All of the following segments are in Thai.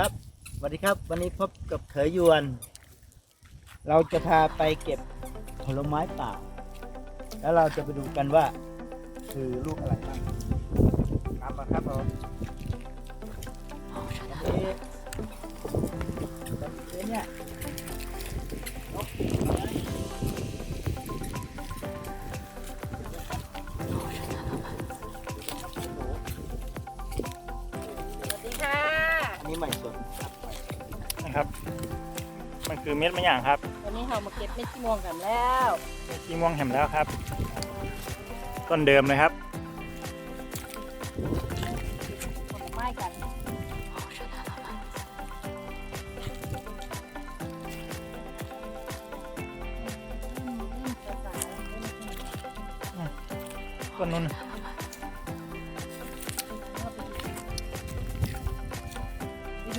ครับสวัสดีครับ วันนี้พบกับเขยยวน เราจะพาไปเก็บผลไม้ป่า แล้วเราจะไปดูกันว่า คือลูกอะไรบ้างตามมาครับผมวันนี้วันนี้เนี่ย นนี้ใหม่สดครับนะครับ มันคือเม็ดมะหย่างครับวันนี้เรามาเก็บเม็ดม่วงกันแล้วที่ม่วงแหมแล้วครับ ต้นเดิมเลยครับผลไม้กันอืมอืมจะสายอืมต้นนู้น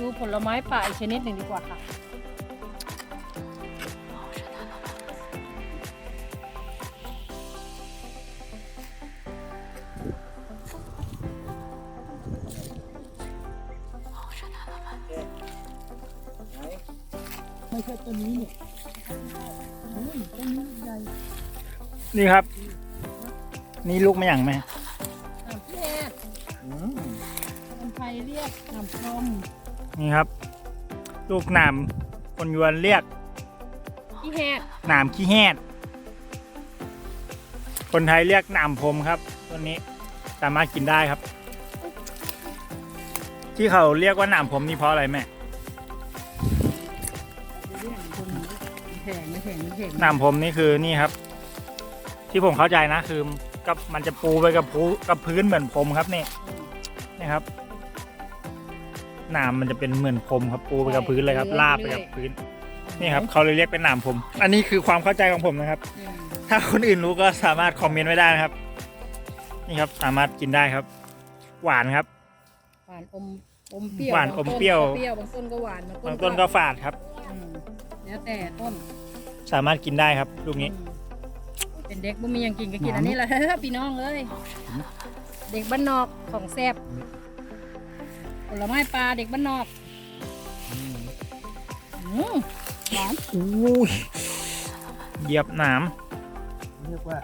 ดูผลไม้ป่าอีกชนิดหนึ่งดีกว่าค่ะไหนไม่ใช่ตัวนี้เนี่ยโอ้ยต้นนี้ใหญ่นี่ครับ นี่ลูกมะหย่างไหมน้ำแพทย์อืม คนไทยเรียกน้ำพรม นี่ครับ ลูกหนามคนยวนเรียกที่แหกหนามขี้แหดคนไทยเรียกหนามพรมครับต้นนี้สามารถกินได้ครับ ที่เขาเรียกว่าหนามพรมนี่เพราะอะไรแม่เรียกคนแข็งไม่แข็งไม่แข็งหนามพรมนี่คือนี่ครับ ที่ผมเข้าใจนะคือกับมันจะปูไปกับพูกับพื้นเหมือนพรมครับนี่อืมนะครับ หนามมันจะเป็นเหมือนพรมครับปูไปกับพื้นเลยครับใช่ลาบไปกับพื้น นี่ครับเขาเลยเรียกเป็นหนามพรมอันนี้คือความเข้าใจของผมนะครับอืมถ้าคนอื่นรู้ก็สามารถคอมเมนต์ไว้ได้นะครับ นี่ครับสามารถกินได้ครับ หวานครับ หวานอมอมเปรี้ยวหวานบงอมเปรี้ยวเปรี้ยวบางต้นก็หวานบางต้นก็ฝาดครับอืมแล้วแต่ต้น สามารถกินได้ครับลูกนี้อืมเป็นเด็กบ่มีหยังกินก็กินอันนี้แหละพี่น้องเอ้ยเด็กบ้านนอกของแซ่บผ ลไม้ปลาเด็กบ้านนอกอืมอืมหวานอุ้ยเหยียบหนามเรียกว่า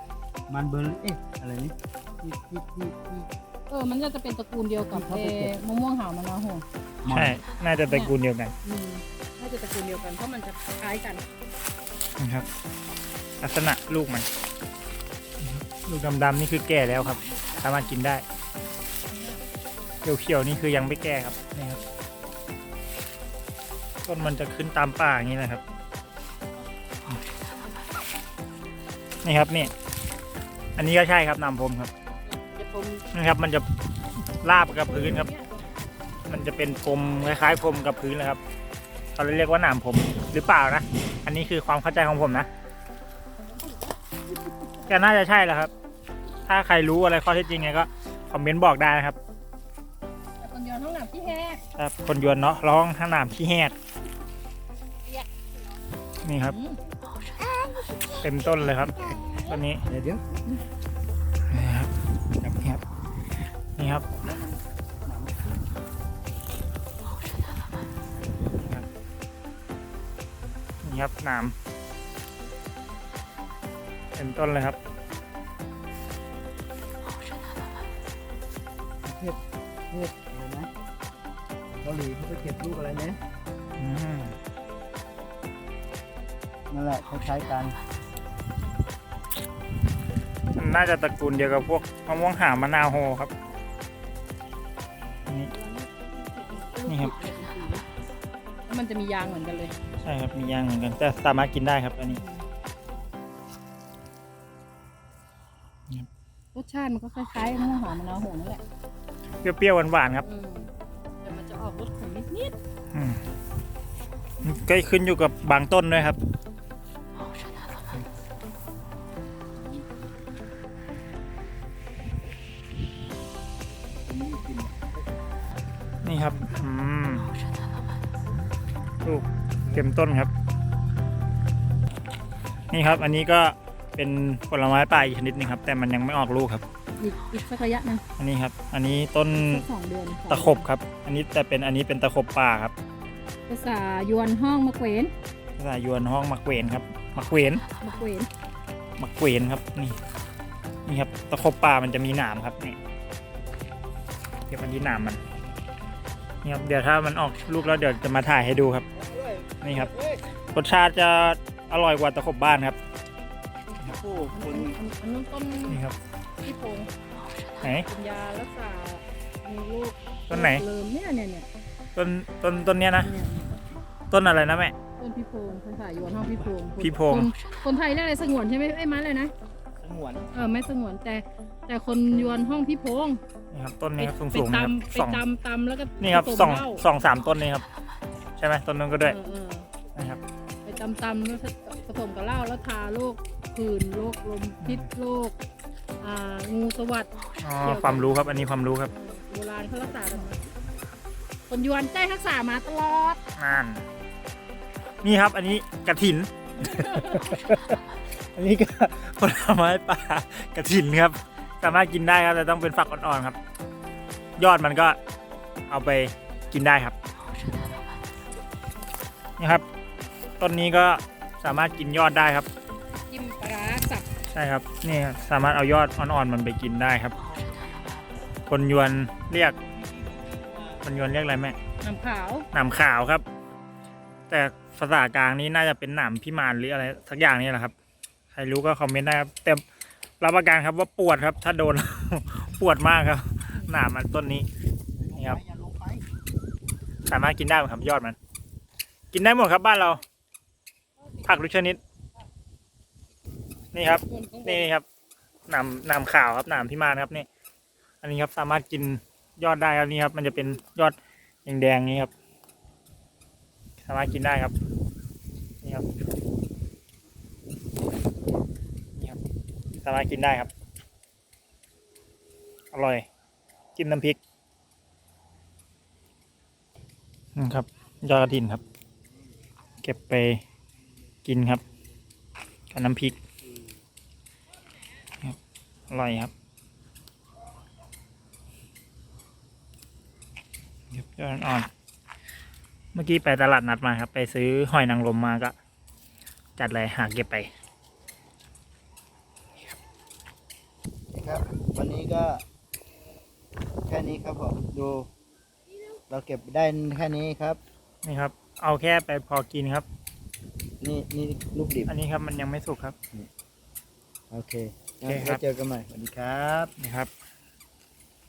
มันเบอร์รี่เอ๊ะอะไรนี่ที่ที่ที่ที่เออ มันก็จะเป็นตระกูลเดียวกับเขาเอไปเก็บมะม่วงหาวมะนาวโหงมันใช่น่าจะตระกูลเดียวกันอืมน่าจะตระกูลเดียวกันเพราะมันจะคล้ายกันนะครับ ลักษณะลูกมัน ลูกดำๆนี่คือแก่แล้วครับ สามารถกินได้ เขียวๆนี่คือยังไม่แก่ครับนี่ครับต้นมันจะขึ้นตามป่าอย่างนี้นะครับ นี่ครับนี่ อันนี้ก็ใช่ครับนำพรมครับจะผมนะครับ มันจะลาบกับพื้นครับ มันจะเป็นพรมคล้ายๆพรมกับพื้นเลยครับเขาเลยเรียกว่าหนามพรมหรือเปล่านะ อันนี้คือความเข้าใจของผมนะก็น่าจะใช่แหละครับ ถ้าใครรู้อะไรข้อเท็จจริงไงก็คอมเมนต์บอกได้นะครับ แต่คนยอนห้องน้ำที่แหกครับคนยวนเนาะร้องข้างหนามขี้แหดนี่ครับอืมเต็มต้นเลยครับต้นนี้เดี๋ยวเดี๋ยวนี่ครับนี่ครับนี่ครับนี่ครับหนามเต็มต้นเลยครับาหลีเขาไปเก็บลูกอะไรเนี่ยอืมนั่นแหละคล้ายๆกันมัน น่าจะตระกูลเดียวกับพวกมะม่วงหาวมะนาวโฮครับ นี่นี่ครับ แล้วมันจะมียางเหมือนกันเลย ใช่ครับมียางเหมือนกันแต่สามารถกินได้ครับอันนี้ รสชาติมันก็คล้ายๆมะม่วงหาวมะนาวโหงนั่นแหละ เปรี้ยวๆหวานๆครับ อืม ก็ขึ้นอยู่กับบางต้นด้วยครับ นี่ครับอืมลูกเต็มต้นครับ นี่ครับ อันนี้ก็เป็นผลไม้ป่าอีกชนิดหนึงครับ แต่มันยังไม่ออกลูกครับๆอีกอีกสักระยะหนึงอันนี้ครับ อันนี้ต้นสักสองเดือนตะขบครับ อันนี้แต่เป็นอันนี้เป็นตะขบป่าครับอ ภาษายวนห้องมะเขวนภาษายวนห้องมักเวนครับมักเวนมะเขวนมักเวนครับนี่นี่ครับตะขบปลามันจะมีหนามครับนี่เดี๋ยวมันที่หนามมันนี่ครับเดี๋ยวถ้ามันออกลูกแล้วเดี๋ยวจะมาถ่ายให้ดูครับ นี่ครับรสชาติจะอร่อยกว่าตะขบบ้านครับโอ้คอันนอันอันนู้นต้นนี่ครับที่โพงไหนกินยารักษามีลูกต้นไหนเริ่มเนี่ยเนี่ยเนี่ย ต้นต้นต้นเนี้ยนะ เนี่ยต้นอะไรนะแม่ ต้นพี่โพงภาษายวนห้องพี่โพงพี่โพง คนคนไทยเรียกอะไรสงวนใช่ไหมไอ้ยไม้เลยนะ สงวนเออไม่สงวนแต่แต่คนยวนห้องพี่โพงนี่ครับ ต้นนี้ครับสูงไปสูงๆนะครับตำไปสองตำตำแล้วก็นี่ครับผสองเหล้าสองสามต้นนี้ครับ ใช่ไหมต้นนั้นก็ด้วยเออเออนะครับ ไปตำตำแล้วผสมกับเหล้าแล้วทาโรคผื่นโรคลมพิษโรคอ่างูสวัสด อ๋อ ความรู้ครับ อันนี้ความรู้ครับ โบราณเขารักษากันมา คนยวนใจรักษามาตลอดนั่นนี่ครับอันนี้กระถิน อันนี้ก็ผลไม้ป่ากระถินครับ สามารถกินได้ครับแต่ต้องเป็นฝักอ่อนๆครับ ยอดมันก็เอาไปกินได้ครับนี่ครับต้นนี้ก็สามารถกินยอดได้ครับจิ้มปลาร้าสับใช่ครับนี่ครับสามารถเอายอดอ่อนๆมันไปกินได้ครับ คนยวนเรียก คนยวนเรียกอะไรแม่น้ำขาวหนามขาวครับ แต่ภาษากลางนี้น่าจะเป็นหนามพิมานหรืออะไรสักอย่างนี่แหละครับ ใครรู้ก็คอมเมนต์ได้ครับแต่รับประกันครับว่าปวดครับ ถ้าโดน ปวดมากครับ หนามมันต้นนี้นี่ครับ อย่าลงไปสามารถกินได้ไหมครับยอดมัน กินได้หมดครับบ้านเรา ผักทุกชนิด นี่ครับคนข้างบน นี่ครับหนามหนามขาวครับหนามพิมานครับนี่ อันนี้ครับสามารถกิน ยอดได้ครับนี่ครับ มันจะเป็นยอดแดงๆนี้ครับ สามารถกินได้ครับ นี่ครับนี่ครับสามารถกินได้ครับ อร่อยจิ้มน้ำพริกนี่ครับ ยอดกระถินครับ เก็บไปกินครับกับน้ำพริกอร่อยครับเดี๋ ยวยอดอ่อนๆเมื่อกี้ไปตลาดนัดมาครับ ไปซื้อหอยนางรมมาก็ จัดเลยหาเก็บไปครับวันนี้ก็ แค่นี้ครับผมดู เราเก็บได้แค่นี้ครับ นี่ครับ เอาแค่ไปพอกินครับ นี่นี่ลูกดิบอันนี้ครับมันยังไม่สุกครับ โอเคโอเคครับไว้เจอกันใหม่สวัสดีครับ นี่ครับ